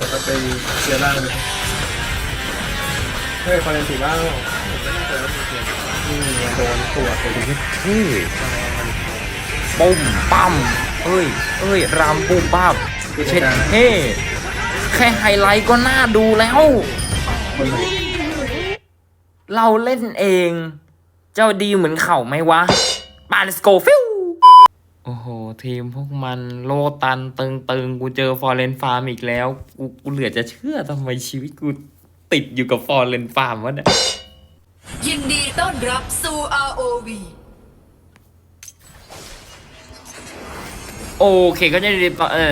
แล้วก็ไปเชียร์ล่างเลยเฮ้ยคอนเทนต์สีล่างอืมโดนตัวไปดิเฮ้ยปุ้มปั้มเอ้ย เอ้ยรำปุ้มปั้มเช็ดเฮ้แค่ไฮไลท์ก็น่าดูแล้วคนไหนเราเล่นเอง เจ้าดีเหมือนเข่าไหมวะปาเลสโกฟิวโอ้โห ทีมพวกมันโลตันตึงตึงๆกูเจอฟอร์เรนฟาร์มอีกแล้ว กูกูเหลือจะเชื่อทำไมชีวิตกูติดอยู่กับฟอร์เรนฟาร์มวะเนี่ย ยินดีต้อนรับสู่ ROV โอเคก็ยินดีต้อนเออ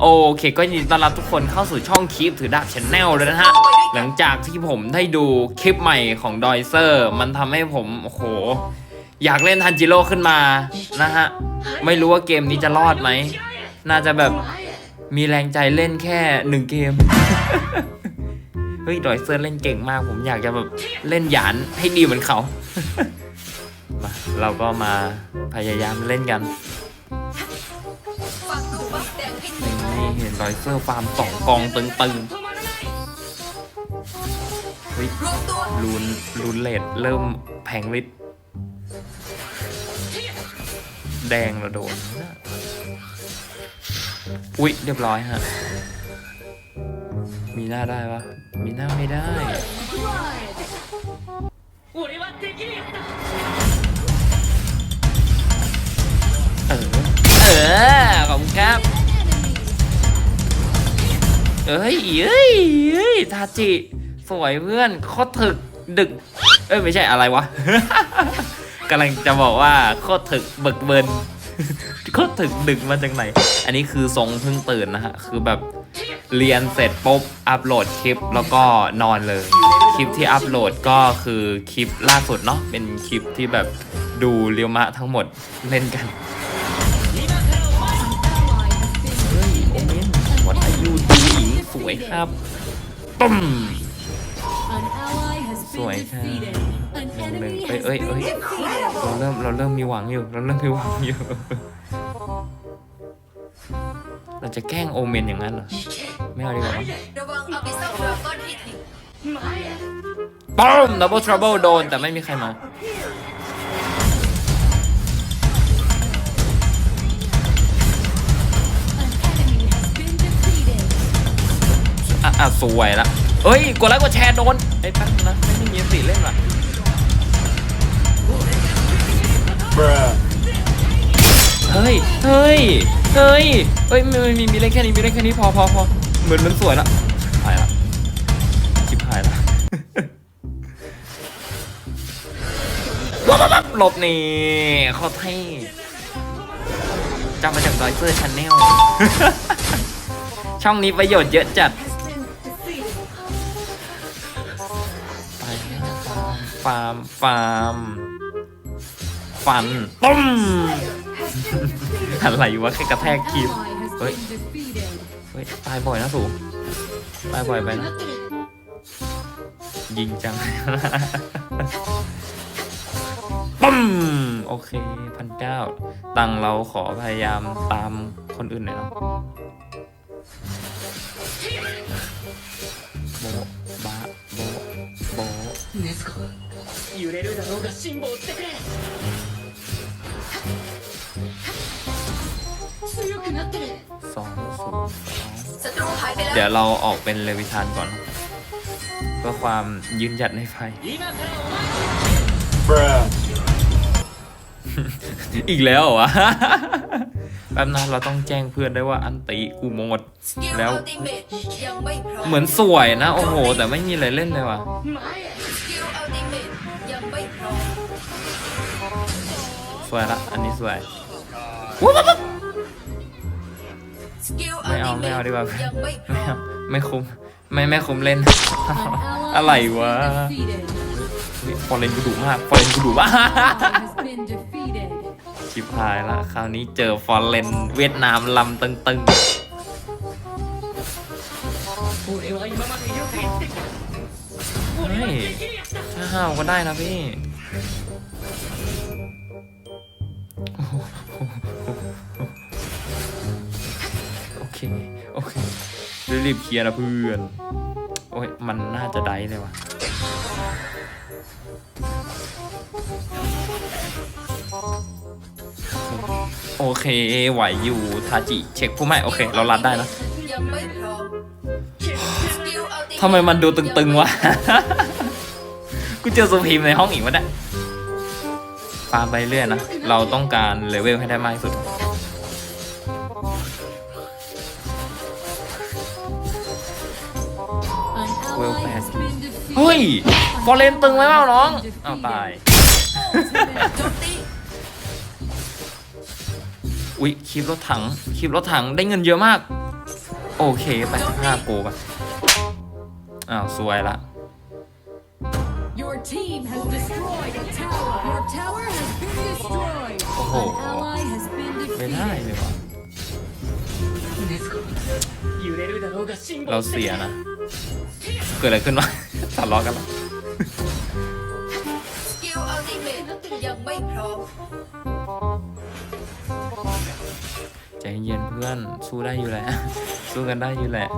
โอเคก็ยินดีต้อนรับทุกคนเข้าสู่ช่องคลิปถือดาบชแนลเลยนะฮะ หลังจากที่ผมได้ดูคลิปใหม่ของดอยเซอร์ มันทำให้ผมโอ้โห อยากเล่นทันจิโร่ขึ้นมานะฮะ ไม่รู้ว่าเกมนี้จะรอดไหม น่าจะแบบมีแรงใจเล่นแค่หนึ่งเกม เฮ้ยดอยเซอร์เล่นเก่งมาก ผมอยากจะแบบเล่นหยานให้ดีเหมือนเขามาเราก็มาพยายามเล่นกันนี่เห็นรอยเซอร์ฟาร์มสองกองตึงๆเฮ้ยลูนลูนเลดเริ่มแผงฤทธิ์ แดงเราโดนนอุ๊ย เรียบร้อยฮะ มีหน้าได้ปะมีหน้าไม่ได้ เออ เออ ขอบคุณครับ เอ้ยเอ้ยเอ้ยทาจิ สวยเพื่อนโคตรถึกดึก เอ้ย ไม่ใช่อะไรวะ กำลังจะบอกว่าโคตรถึกเบิกเบินโคตรถึกดึกมาจากไหน อันนี้คือทรงเพิ่งตื่นนะฮะ คือแบบเรียนเสร็จปุ๊บอัปโหลดคลิปแล้วก็นอนเลย คลิปที่อัปโหลดก็คือคลิปล่าสุดเนาะเป็นคลิปที่แบบดูเรียวมะทั้งหมดเล่นกันเฮ้ยโอเมนวัดอายุดีหญิงสวยครับตุ้ม สวยค่ะหนึ่งเอ้ยเอ้ยเอ้ยเราเริ่มเราเริ่มมีหวังอยู่ เราเริ่มมีหวังอยู่ เราจะแกล้งโอเมนอย่างนั้นเหรอ ไม่เอาดีกว่ามั้งระวังอาบิซัลดราก้อนฮิตดิป้อมดับเบิลทรัเบิลโดน แต่ไม่มีใครมาอะอะสวยละ เอ้ย กดไลค์กดแชร์โดนไอ้ยแป๊บนึงนะไม่ได้มีสิเล่นว่ะเฮ้ย เฮ้ย เฮ้ย เฮ้ยมีมีมีเล่นแค่นี้ มีเล่นแค่นี้พอพอพอเหมือนมันสวยละหายละชิบหายละหลบนี่เขาเท่จำมาจากดอยเซอร์ชาแนลช่องนี้ประโยชน์เยอะจัด ฟาร์ม ฟาร์ม ฟันปุ้มอะไรวะแค่กระแทกคีบเฮ้ย เฮ้ย ตายบ่อยนะสูตายบ่อยไปนะ ยิงจังปุ้มโอเคพันเก้าตังค์เราขอพยายามตามคนอื่นหน่อยเนาะโบะบะโบะโบะสองศูนย์สองศัตรูหายไปแล้วเดี๋ยวเราออกเป็นเลวิทานก่อน เพื่อความยืนหยัดในไฟอีกแล้วเหรอวะ แป๊บนะเราต้องแจ้งเพื่อนได้วยว่าอันติกูหมด สกิลแล้วอัลติเมทยังไม่พร้อมเหมือนสวยนะ โอ้โห แต่ไม่มีอะไรเล่นเลยว่ะสกิ สวยละ อันนี้สวยวุ้บวุ้บวุ้บสกิลอัไม่ลเอาติเมไม่เอาทดีกว่ายังไม่พไม่ร้อเอามไม่คุ้มไม่ไม่คุ้มเล่น อะไรวะฟอร์เรนกูดุมากฟอร์เรนกูดุมากชิบหายละ คราวนี้เจอฟอร์เรนเวียดนามลำตึงๆเฮ้ยถ้าห้าวก็ได้นะพี่ โอเค โอเค รีบเคลียร์นะเพื่อน โอ้ย มันน่าจะได้เลยว่ะโอเค ไหวอยู่ ทาจิ เช็คผู้ไม่โอเค เรารัดได้นะทำไมมันดูตึงๆวะ กูเจอสุพีมในห้องอีกวะเนี่ยาร์มไปเรื่อยนะ เราต้องการเลเวลให้ได้มากที่สุด เวลแปดเฮ้ยฟอร์เรนตึงไหมเปล่าน้อง อ้าวตาย อุ๊ยคลิปรถถังคลิปรถถังได้เงินเยอะมาก โอเคไปห้าโกไปอ้าว สวยละ Your team has destroyed a tower. Your tower has been destroyed. Oh. An ally has been ไม่ได้ defeated. เลยวะเราเสียนะ เกิดอะไรขึ้นวะ ทะเลาะกันเหรอสกิลอัลติเมทยังไม่พร้อมใจเย็นเพื่อน สู้ได้อยู่แหละ สู้กันได้อยู่แหละ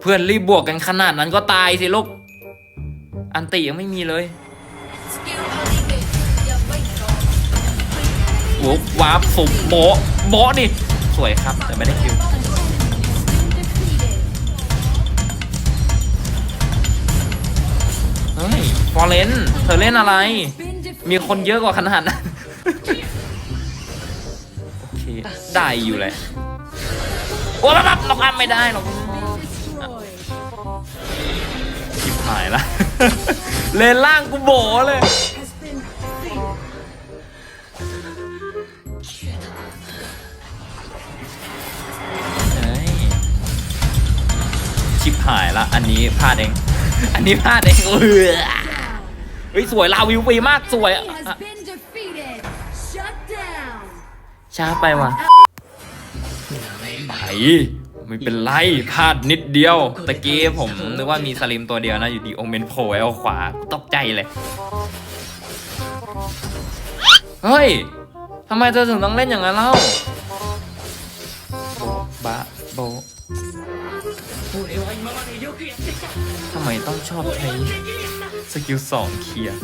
เพื่อนรีบบวกกันขนาดนั้นก็ตายสิลูก อันติยังไม่มีเลยสกิลอัลติเมทยังไม่พร้อมวบวาร์ปสุบโบะโบะดิสวยครับ แต่ไม่ได้คิวเฮ้ยฟอร์เรนเธอเล่นอะไร Been defeated. มีคนเยอะกว่าขนาดนั้นโอเค ได้อยู่เลย โอ้รับล็อกอัพไม่ได้หรอก หายละ เลนล่างกูโบเลย Has been defeated. เฮ้ยชิบหายละอันนี้พลาดเอง อันนี้พลาดเองเออเฮ้ยสวยลาวิวปีมากสวย He อะ has been defeated. Shut down. ช้าไปว่ะไป ไม่เป็นไรพลาดนิดเดียว ตะกี้ผมนึกว่ามีสลิมตัวเดียวนะ อยู่ดีโอเมนโผล่เอาขวาตกใจเลย เฮ้ยทำไมเธอถึงต้องเล่นอย่างนั้นเล่าโบบะโบทำไมต้องชอบใช้สกิลสองเคลียร์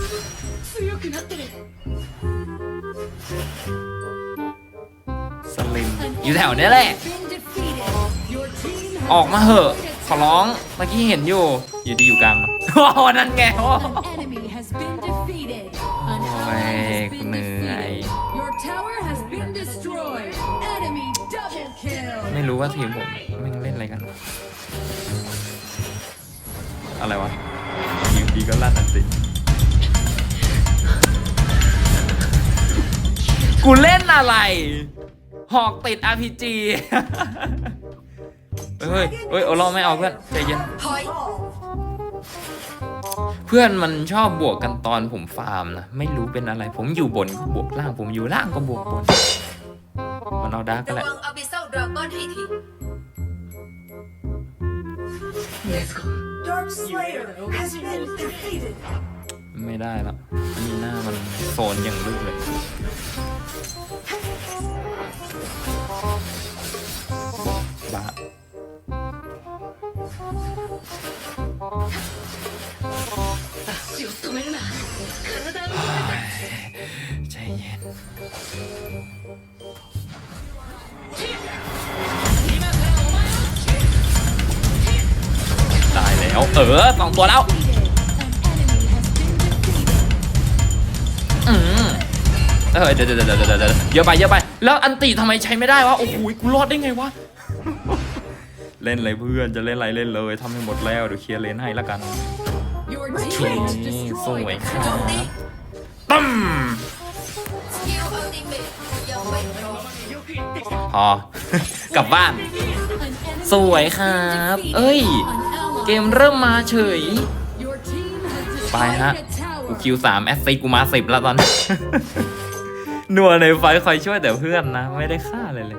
สลิมอยู่แถวเนี้ยแหละ ออกมาเหอะ destroyed a ขอร้อง เมื่อกี้เห็นอยู่ อยู่ดีอยู่กลางโอ้โหนั่นไงโอ้ An enemy has been defeated. An ally Ôi, has been người này. defeated. Your tower has been destroyed. Enemy double kill. ไม่รู้ว่าทีมผมแม่งเล่นอะไรกันอะไรวะอยู่ดีก็ลั่นอันติกูเล่นอะไร หอกติด RPG เฮ้ยเฮ้ยโอ้เราไม่เอาเพื่อนใจเย็นถอยเพื่อนมันชอบบวกกันตอนผมฟาร์มนะ ไม่รู้เป็นอะไร ผมอยู่บนก็บวกล่าง ผมอยู่ล่างก็บวกบน มันเอาดาร์กก็ระแหละวังอาบิเซลดราก้อนให้ที Dark Slayer has been defeated. ไม่ได้ละมีหน้ามันโซนอย่างลึกเลย ใจเย็นตายแล้ว เออสองตัวแล้วอืมเออเดี๋ยวเดี๋ยวเดี๋ยวเดี๋ยวเดี๋ยวเยอะไปเยอะไป แล้วอันติทำไมใช้ไม่ได้วะ โอ้โหกูรอดได้ไงวะ เล่นอะไรเพื่อน จะเล่นอะไรเล่นเลยทำให้หมดแล้ว เดี๋ยวเคลียร์เลนให้ละกัน ทีสวยครับตั้มพอกลับบ้าน สวยครับ เอ้ย เกมเริ่มมาเฉย ไปฮะ กูคิวสามแอสซีกูมาสิบแล้วตอนนัวในไฟคอยช่วยแต่เพื่อนนะ ไม่ได้ฆ่าเลยเลย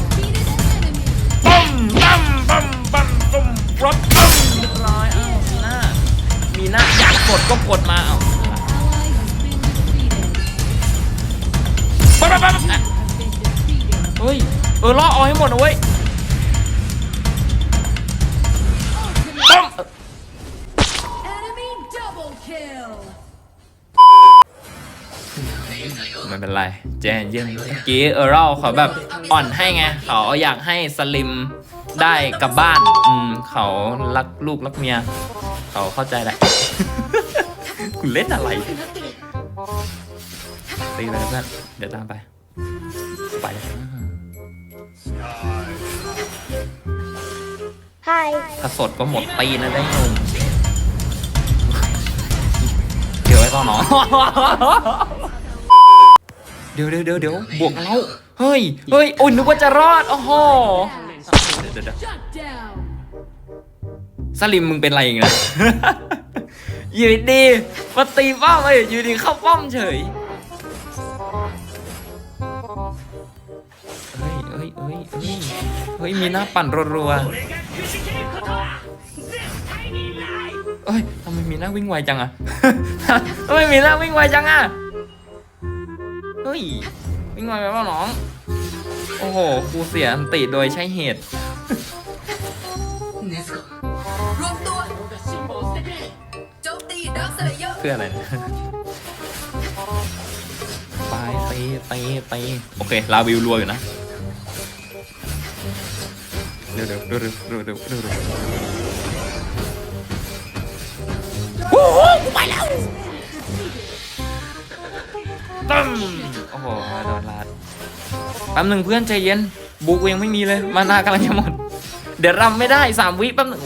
ายอล่อเอาให้หมดนะเว้ยป้อม Enemy double kill. ไม่เป็นไรเจนเย็นเมื่อกี้เออเราเขาแบบอ่อนให้ไง เขาอยากให้สลิมได้กลับบ้าน อืม เขารักลูกรักเมีย เขาเข้าใจแหละคุณเล่นอะไรตีไปเลยเพื่อนเดี๋ยวตามไป ไปเลย Hi. ถ้าสดก็หมดตีนะได้หนุ่มเดี๋ยวไว้ก่อนเนาะเดี๋ยวเดี๋ยวเดี๋ยวเดี๋ยวบวกกันแล้วเฮ้ยเฮ้ยโอ้ยนึกว่าจะรอดโอ้โหเดี๋ยวเดี๋ยวเดี๋ยว Shut down. สลิมมึงเป็นอะไรอย่างเงี้ยอยู่ดีๆมาตีป้อมเลยอยู่ดีเข้าป้อมเฉย เฮ้ยเฮ้ยเฮ้ยเฮ้ยเฮ้ยมีหน้าปั่นรัวๆเอ้ยทำไมมีหน้าวิ่งไวจังอะทำไมมีหน้าวิ่งไวจังอะเฮ้ยวิ่งไวไปเปล่าน้อง โอ้โหกูเสียอันติโดยใช่เหตุรวมตัวโจมตีดักสเลเยอร์เพื่ออะไรนะไปไปไปไปโอเค ลาวิวรัวอยู่นะ เร็วเร็วเร็วเร็วเร็วเร็วเร็วเร็วโอ้โหกูไปแล้วตั้มโอ้โหโดนลาดแป๊บหนึ่งเพื่อนใจเย็น บุกกูยังไม่มีเลย มานากำลังจะหมด เดี๋ยวรำไม่ได้สามวิแป๊บหนึ่ง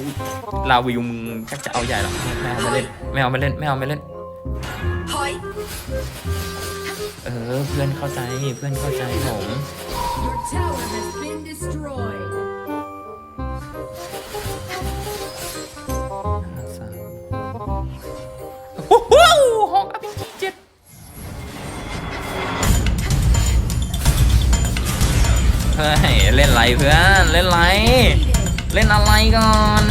ลาวิวมึงชักจะเอาใหญ่หรอไม่เอามาเล่นไม่เอามาเล่นไม่เอามาเล่นเออเพื่อนเข้าใจเพื่อนเข้าใจผม เฮ้ยเล่นไรเพื่อนเล่นไรเล่นอะไรก่อน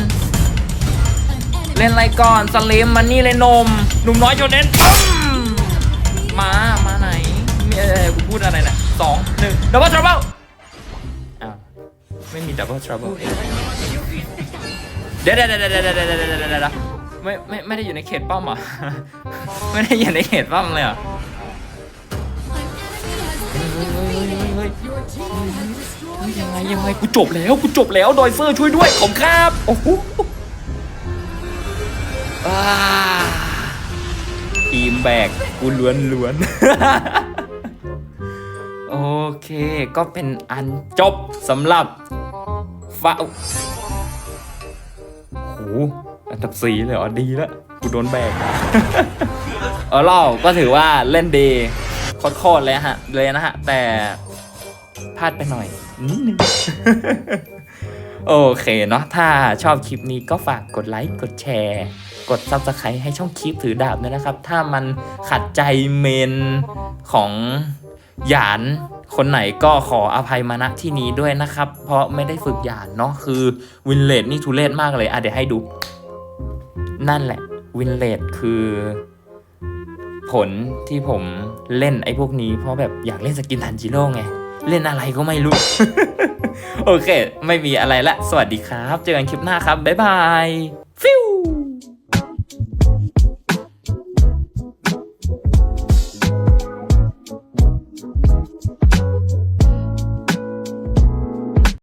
เล่นอะไรก่อนสลิมมันนี่เลยนมหนุ่มน้อยโยนเน้นปั๊มมามาไหนเออกูพูดอะไรนะสองหนึ่งดับเบิลทรัพเบิลอ้าวไม่มีดับเบิลทรัพเบิลเดี๋ยวเดี๋ยวเดี๋ยวเดี๋ยวเดี๋เดี๋ไม่ไม่ไม่ได้อยู่ในเขตป้อมหรอไม่ได้อยู่ในเขตป้อมเลยเหรอ ยังไงยังไงกูจบแล้วกูจบแล้วดอยเซอร์ช่วยด้วยผมครับโอ้โหอ่าทีมแบกกูล้วนล้วนโอเคก็เป็นอันจบสำหรับฟ้าโอ้โหอันดับสี่เลยเหรอดีแล้วกูโดนแบกเออเราก็ถือว่าเล่นดี โคตรเลยฮะเลยนะฮะ แต่พลาดไปหน่อยนิดนึงโอเคเนาะถ้าชอบคลิปนี้ก็ฝากกดไลค์กดแชร์ กด Subscribe ให้ช่องคลิปถือดาบด้วยนะครับ ถ้ามันขัดใจเมนของหยานคนไหนก็ขออภัยมาณที่นี้ด้วยนะครับ เพราะไม่ได้ฝึกหยานเนาะคือวินเลดนี่ทุเรศมากเลยอะเดี๋ยวให้ดู นั่นแหละ วินเลดคือ ผลที่ผมเล่นไอ้พวกนี้ เพราะแบบอยากเล่นสกินทันจิโร่ไง เล่นอะไรก็ไม่รู้ โอเค ไม่มีอะไรละ สวัสดีครับ เจอกันคลิปหน้าครับ บ๊ายบาย